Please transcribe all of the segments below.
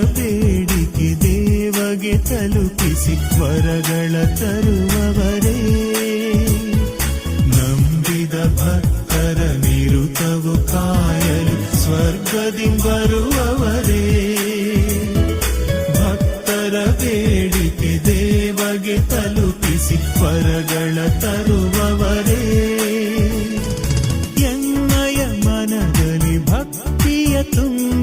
ಬೇಡಿಕೆ ದೇವಗೆ ತಲುಪಿಸಿ ವರಗಳ ತರುವವರೇ. ನಂಬಿದ ಭಕ್ತರ ನಿರುತವು ಕಾಯಲು ಸ್ವರ್ಗದಿ ಬರುವವರೇ. ಭಕ್ತರ ಬೇಡಿಕೆ ದೇವಗೆ ತಲುಪಿಸಿ ವರಗಳ ತರುವವರೇ. ಎನ್ನಯ ಮನದಲ್ಲಿ ಭಕ್ತಿಯ ತುಂಬಿ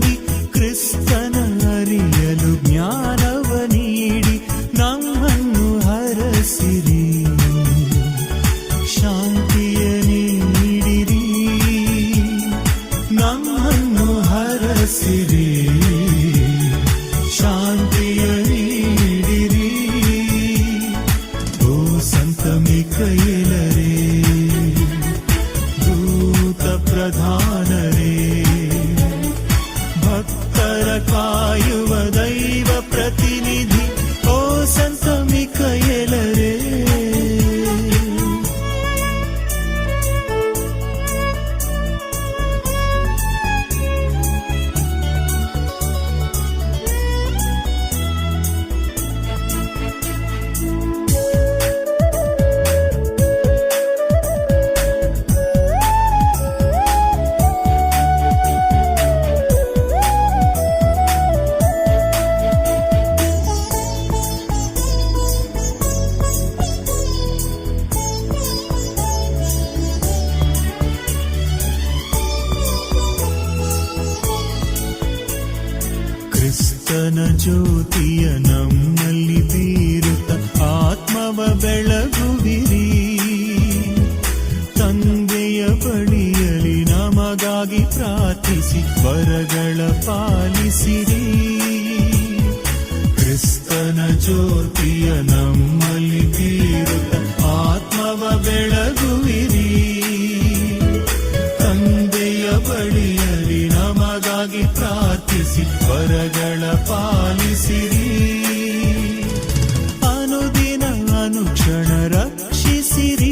ನಮ್ಮನ್ನು ಹರಸಿರಿ ಶಾಂತಿಯ ನೀಡಿರಿ ಓ ಸಂತಮಿ ಕೈಲರೇ ದೂತ ಪ್ರಧಾನರೇ ಜ್ಯೋತಿಯ ನಮ್ಮಲ್ಲಿ ಬೀರುತ್ತ ಆತ್ಮವ ಬೆಳಗುವಿರಿ. ತಂದೆಯ ಬಳಿಯಲಿ ನಮಗಾಗಿ ಪ್ರಾರ್ಥಿಸಿ ವರಗಳ ಪಾಲಿಸಿರಿ. ಕ್ರಿಸ್ತನ ಜ್ಯೋತಿಯ ನಮ್ಮಲ್ಲಿ ಅನುಕ್ಷಣ ರಕ್ಷಿಸಿರಿ.